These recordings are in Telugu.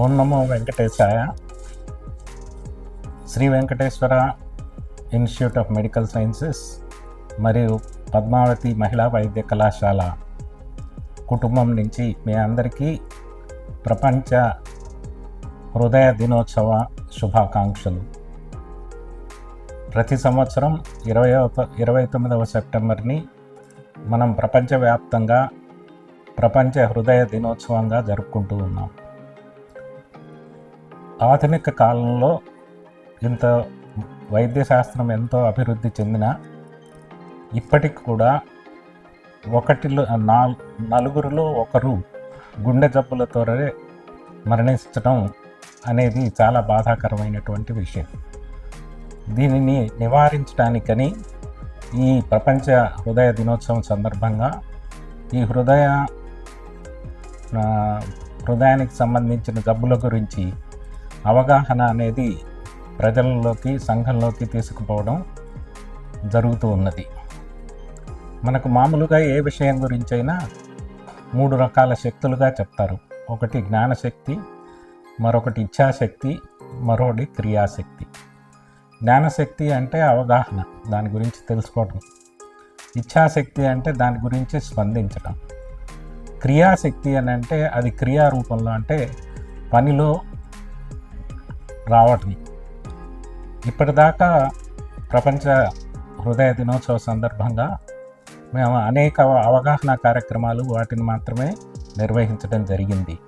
ఓం నమో వెంకటేశాయ. Shri Venkateswara institute of medical sciences మరియు పద్మావతి మహిళా వైద్య కళాశాల కుటుంబం నుంచి మీ అందరికీ ప్రపంచ హృదయ దినోత్సవ శుభాకాంక్షలు. ప్రతి సంవత్సరం ఇరవై ఇరవై తొమ్మిదవ సెప్టెంబర్ని మనం ప్రపంచవ్యాప్తంగా ప్రపంచ హృదయ దినోత్సవంగా జరుపుకుంటూ ఉన్నాం. ఆధునిక కాలంలో ఇంత వైద్య శాస్త్రం ఎంతో అభివృద్ధి చెందిన ఇప్పటికి కూడా ఒకటిలో నాల్ నలుగురిలో ఒకరు గుండె జబ్బులతో మరణించడం అనేది చాలా బాధాకరమైనటువంటి విషయం. దీనిని నివారించడానికని ఈ ప్రపంచ హృదయ దినోత్సవం సందర్భంగా ఈ హృదయ హృదయానికి సంబంధించిన జబ్బుల గురించి అవగాహన అనేది ప్రజలలోకి సంఘంలోకి తీసుకుపోవడం జరుగుతూ ఉన్నది. మనకు మామూలుగా ఏ విషయం గురించైనా మూడు రకాల శక్తులుగా చెప్తారు. ఒకటి జ్ఞానశక్తి మరొకటి ఇచ్ఛాశక్తి మరొకటి క్రియాశక్తి. జ్ఞానశక్తి అంటే అవగాహన దాని గురించి తెలుసుకోవడం. ఇచ్ఛాశక్తి అంటే దాని గురించి స్పందించడం. క్రియాశక్తి అని అంటే అది క్రియా రూపంలో అంటే పనిలో రావటం ఇప్పటిదాకా ప్రపంచ హృదయ దినోత్సవ సందర్భంగా మేము అనేక అవగాహన కార్యక్రమాలు వాటిని మాత్రమే నిర్వహించడం జరిగింది.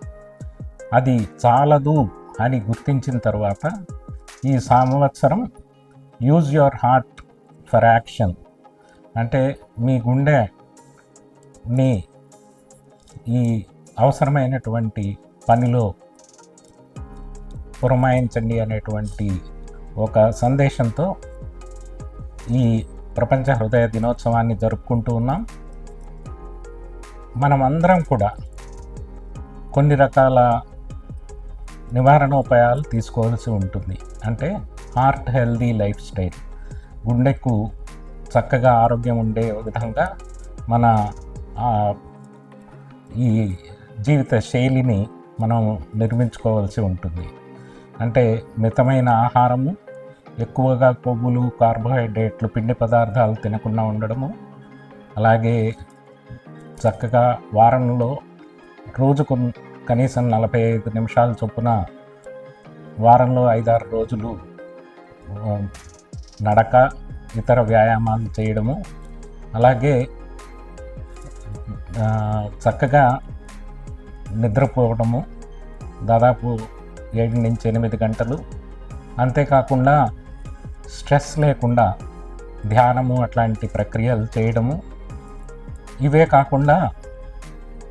అది చాలదు అని గుర్తించిన తర్వాత ఈ సంవత్సరం use your heart for action. అంటే మీ గుండెని ఈ అవసరమైనటువంటి పనిలో పురమాయించండి అనేటువంటి ఒక సందేశంతో ఈ ప్రపంచ హృదయ దినోత్సవాన్ని జరుపుకుంటూ ఉన్నాం. మనమందరం కూడా కొన్ని రకాల నివారణోపాయాలు తీసుకోవాల్సి ఉంటుంది. అంటే హార్ట్ హెల్దీ లైఫ్ స్టైల్. గుండెకు చక్కగా ఆరోగ్యం ఉండే విధంగా మన ఈ జీవిత శైలిని మనం నిర్మించుకోవాల్సి ఉంటుంది. అంటే మితమైన ఆహారము ఎక్కువగా కొవ్వులు కార్బోహైడ్రేట్లు పిండి పదార్థాలు తినకుండా ఉండడము అలాగే చక్కగా వారంలో రోజుకు కనీసం నలభై ఐదు నిమిషాల చొప్పున వారంలో ఐదారు రోజులు నడక ఇతర వ్యాయామాలు చేయడము అలాగే చక్కగా నిద్రపోవడము దాదాపు ఏడు నుంచి ఎనిమిది గంటలు. అంతేకాకుండా స్ట్రెస్ లేకుండా ధ్యానము అట్లాంటి ప్రక్రియలు చేయడము. ఇవే కాకుండా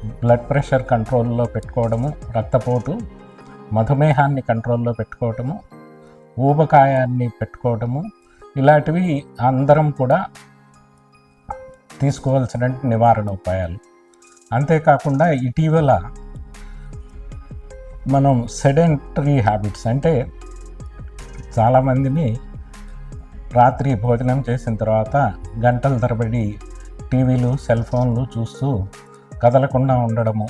బ్లడ్ ప్రెషర్ కంట్రోల్లో పెట్టుకోవడము రక్తపోటు మధుమేహాన్ని కంట్రోల్లో పెట్టుకోవటము ఊబకాయాన్ని పెట్టుకోవడము. ఇలాంటివి అందరం కూడా తీసుకోవాల్సిన నివారణ ఉపాయాలు. అంతేకాకుండా ఇటీవల మనం సెడెంటరీ హ్యాబిట్స్ అంటే చాలామందిని రాత్రి భోజనం చేసిన తర్వాత గంటల తరబడి టీవీలు సెల్ ఫోన్లు చూస్తూ కదలకుండా ఉండడము.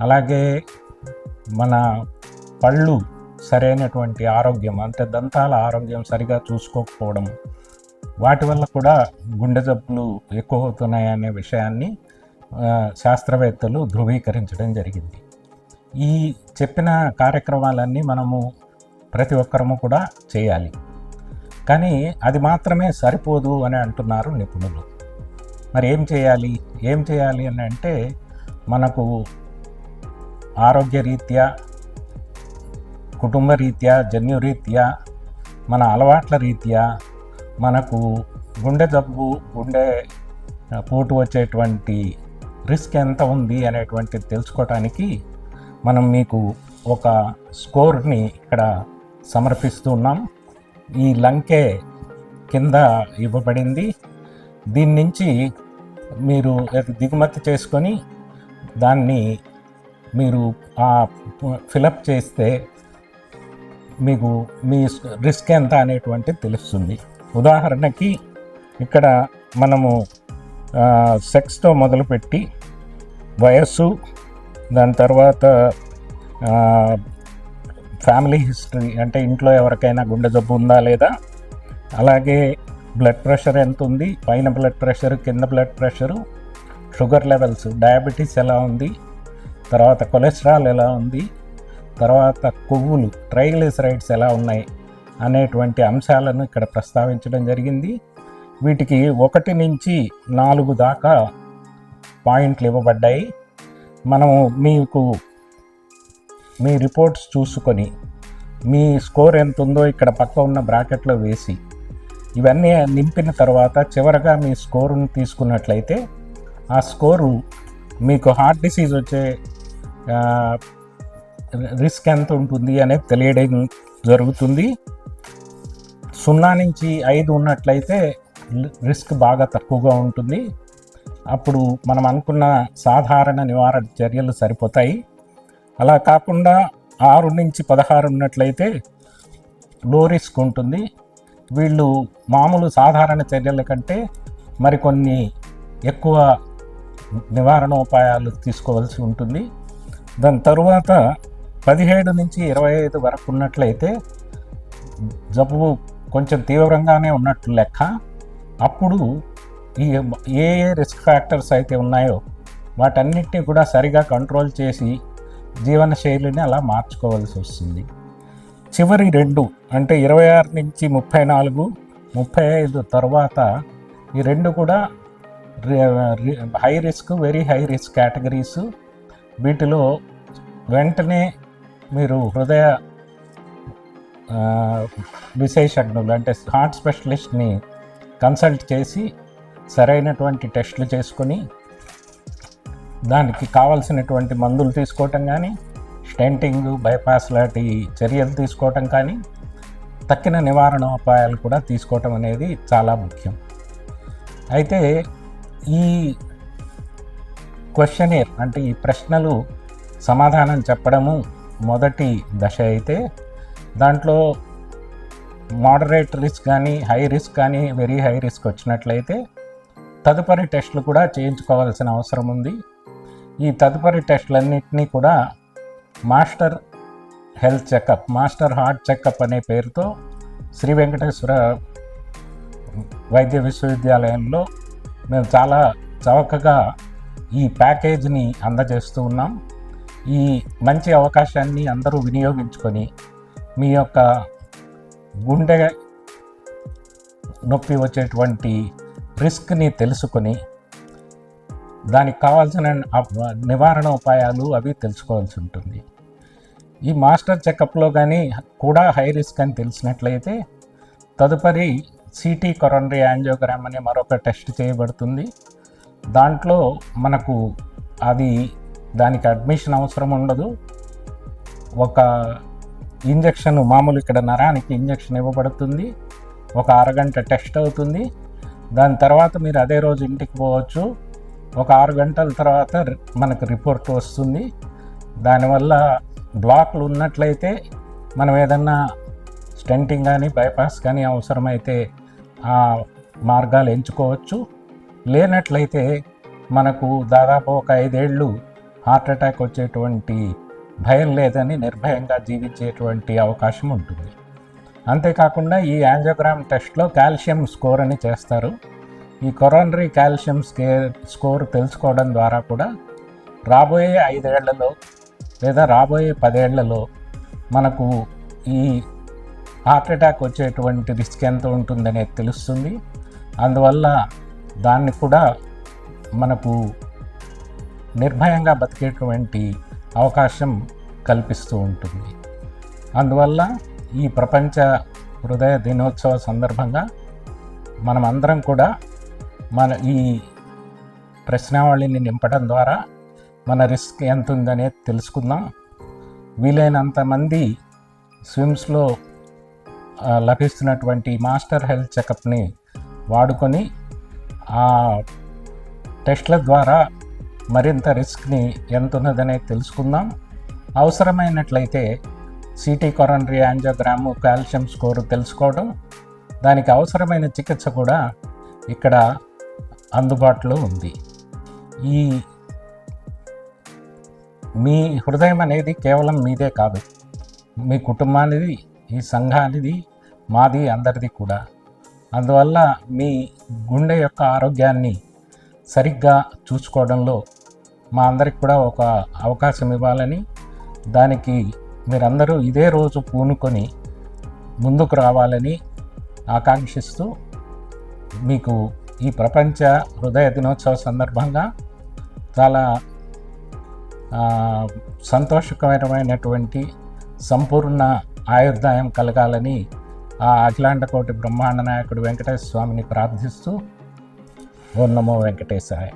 అలాగే మన పళ్ళు సరైనటువంటి ఆరోగ్యం అంటే దంతాల ఆరోగ్యం సరిగా చూసుకోకపోవడం వాటి వల్ల కూడా గుండె జబ్బులు ఎక్కువ అవుతున్నాయనే విషయాన్ని శాస్త్రవేత్తలు ధృవీకరించడం జరిగింది. ఈ చెప్పిన కార్యక్రమాలన్నీ మనము ప్రతి ఒక్కరము కూడా చేయాలి. కానీ అది మాత్రమే సరిపోదు అని అంటున్నారు నిపుణులు. మరి ఏం చేయాలి? ఏం చేయాలి అని అంటే మనకు ఆరోగ్యరీత్యా కుటుంబ రీత్యా జన్యురీత్యా మన అలవాట్ల రీత్యా మనకు గుండె జబ్బు గుండె పోటు వచ్చేటువంటి రిస్క్ ఎంత ఉంది అనేటువంటిది తెలుసుకోవటానికి మనం మీకు ఒక స్కోర్ని ఇక్కడ సమర్పిస్తున్నాం ఈ లంకే కింద ఇవ్వబడింది. దీని నుంచి మీరు దిగుమతి చేసుకొని దాన్ని మీరు ఫిలప్ చేస్తే మీకు మీ రిస్క్ ఎంత అనేటువంటిది తెలుస్తుంది. ఉదాహరణకి ఇక్కడ మనము సెక్స్తో మొదలుపెట్టి వయస్సు దాని తర్వాత ఫ్యామిలీ హిస్టరీ అంటే ఇంట్లో ఎవరికైనా గుండె జబ్బు ఉందా లేదా? అలాగే బ్లడ్ ప్రెషర్ ఎంత ఉంది? పైన బ్లడ్ ప్రెషర్ కింద blood pressure sugar levels diabetes ఎలా ఉంది? తర్వాత కొలెస్ట్రాల్ ఎలా ఉంది? తర్వాత కొవ్వులు ట్రైగ్లిసరైడ్స్ ఎలా ఉన్నాయి? అనేటువంటి అంశాలను ఇక్కడ ప్రస్తావించడం జరిగింది. వీటికి ఒకటి నుంచి నాలుగు దాకా పాయింట్లు ఇవ్వబడ్డాయి. మనము మీకు మీ రిపోర్ట్స్ చూసుకొని మీ స్కోర్ ఎంత ఉందో ఇక్కడ పక్క ఉన్న బ్రాకెట్లో వేసి ఇవన్నీ నింపిన తర్వాత చివరగా మీ స్కోరును తీసుకున్నట్లయితే ఆ స్కోరు మీకు హార్ట్ డిసీజ్ వచ్చే రిస్క్ ఎంత ఉంటుంది అనేది తెలియడం జరుగుతుంది. సున్నా నుంచి ఐదు ఉన్నట్లయితే రిస్క్ బాగా తక్కువగా ఉంటుంది. అప్పుడు మనం అనుకున్న సాధారణ నివారణ చర్యలు సరిపోతాయి. అలా కాకుండా ఆరు నుంచి పదహారు ఉన్నట్లయితే లో రిస్క్ ఉంటుంది. వీళ్ళు మామూలు సాధారణ చర్యల కంటే మరికొన్ని ఎక్కువ నివారణోపాయాలు తీసుకోవాల్సి ఉంటుంది. దాని తరువాత పదిహేడు నుంచి ఇరవై ఐదు వరకు ఉన్నట్లయితే జబ్బు కొంచెం తీవ్రంగానే ఉన్నట్లు లెక్క. అప్పుడు ఈ ఏ ఏ రిస్క్ ఫ్యాక్టర్స్ అయితే ఉన్నాయో వాటన్నిటిని కూడా సరిగా కంట్రోల్ చేసి జీవన శైలిని అలా మార్చుకోవాల్సి వస్తుంది. చివరి రెండు అంటే ఇరవై ఆరు నుంచి ముప్పై నాలుగు ముప్పై ఐదు తర్వాత ఈ రెండు కూడా high risk very high risk categories వీటిలో వెంటనే మీరు హృదయ విశేషజ్ఞులు అంటే హార్ట్ స్పెషలిస్ట్ని కన్సల్ట్ చేసి సరైనటువంటి టెస్టులు చేసుకొని దానికి కావాల్సినటువంటి మందులు తీసుకోవటం కానీ స్టెంటింగ్ బైపాస్ లాంటి చర్యలు తీసుకోవటం కానీ తక్కిన నివారణ ఉపాయాలు కూడా తీసుకోవటం అనేది చాలా ముఖ్యం. అయితే ఈ క్వశ్చనేర్ అంటే ఈ ప్రశ్నలు సమాధానం చెప్పడము మొదటి దశ అయితే దాంట్లో మోడరేట్ రిస్క్ కానీ హై రిస్క్ కానీ వెరీ హై రిస్క్ వచ్చినట్లయితే తదుపరి టెస్టులు కూడా చేయించుకోవాల్సిన అవసరం ఉంది. ఈ తదుపరి టెస్టులన్నింటినీ కూడా master health checkup master heart checkup అనే పేరుతో శ్రీ వెంకటేశ్వర వైద్య విశ్వవిద్యాలయంలో మేము చాలా చవకగా ఈ ప్యాకేజీని అందజేస్తూ ఉన్నాం. ఈ మంచి అవకాశాన్ని అందరూ వినియోగించుకొని మీ యొక్క గుండె నొప్పి వచ్చేటువంటి రిస్క్ని తెలుసుకొని దానికి కావాల్సిన నివారణ ఉపాయాలు అవి తెలుసుకోవాల్సి ఉంటుంది. ఈ మాస్టర్ చెకప్లో కానీ కూడా హై రిస్క్ అని తెలిసినట్లయితే తదుపరి సిటీ కొరనరీ యాంజియోగ్రామ్ అనే మరొక టెస్ట్ చేయబడుతుంది. దాంట్లో మనకు అది దానికి అడ్మిషన్ అవసరం ఉండదు. ఒక ఇంజక్షన్ మామూలు ఇక్కడ నరానికి ఇంజక్షన్ ఇవ్వబడుతుంది. ఒక అరగంట టెస్ట్ అవుతుంది. దాని తర్వాత మీరు అదే రోజు ఇంటికి పోవచ్చు. ఒక ఆరు గంటల తర్వాత రి- మనకు రిపోర్ట్ వస్తుంది. దానివల్ల బ్లాక్లు ఉన్నట్లయితే మనం ఏదన్నా స్టెంటింగ్ కానీ బైపాస్ కానీ అవసరమైతే ఆ మార్గాలు ఎంచుకోవచ్చు. లేనట్లయితే మనకు దాదాపు ఒక ఐదేళ్ళు హార్ట్ అటాక్ వచ్చేటువంటి భయం లేదని నిర్భయంగా జీవించేటువంటి అవకాశం ఉంటుంది. అంతేకాకుండా ఈ యాంజోగ్రామ్ టెస్ట్లో కాల్షియం స్కోర్ అని చేస్తారు. ఈ కొరోనరీ కాల్షియం స్కే స్కోర్ తెలుసుకోవడం ద్వారా కూడా రాబోయే ఐదేళ్ళలో లేదా రాబోయే పదేళ్ళలో మనకు ఈ హార్ట్ అటాక్ వచ్చేటువంటి రిస్క్ ఎంత ఉంటుందనేది తెలుస్తుంది. అందువల్ల దాన్ని కూడా మనకు నిర్భయంగా బతికేటువంటి అవకాశం కల్పిస్తూ ఉంటుంది. అందువల్ల ఈ ప్రపంచ హృదయ దినోత్సవ సందర్భంగా మనం అందరం కూడా మన ఈ ప్రశ్నావళిని నింపడం ద్వారా మన రిస్క్ ఎంత ఉందనేది తెలుసుకుందాం. వీలైనంత మంది స్విమ్స్లో లభిస్తున్నటువంటి మాస్టర్ హెల్త్ చెకప్ని వాడుకొని ఆ టెస్ట్ల ద్వారా మరింత రిస్క్ని ఎంత ఉన్నదనేది తెలుసుకుందాం. అవసరమైనట్లయితే CT coronary angiogram calcium score తెలుసుకోవడం దానికి అవసరమైన చికిత్స కూడా ఇక్కడ అందుబాటులో ఉంది. ఈ మీ హృదయం అనేది కేవలం మీదే కాదు. మీ కుటుంబానిది ఈ సంఘానిది మాది అందరిది కూడా. అందువల్ల మీ గుండె యొక్క ఆరోగ్యాన్ని సరిగ్గా చూసుకోవడంలో మా అందరికి కూడా ఒక అవకాశం ఇవ్వాలని దానికి మీరందరూ ఇదే రోజు పూనుకొని ముందుకు రావాలని ఆకాంక్షిస్తూ మీకు ఈ ప్రపంచ హృదయ దినోత్సవ సందర్భంగా చాలా సంతోషకరమైనటువంటి సంపూర్ణ ఆయుర్దాయం కలగాలని ఆ అఖిలాండకోటి బ్రహ్మాండ నాయకుడు వెంకటేశ్వర స్వామిని ప్రార్థిస్తూ ఓం నమో వెంకటేశాయ.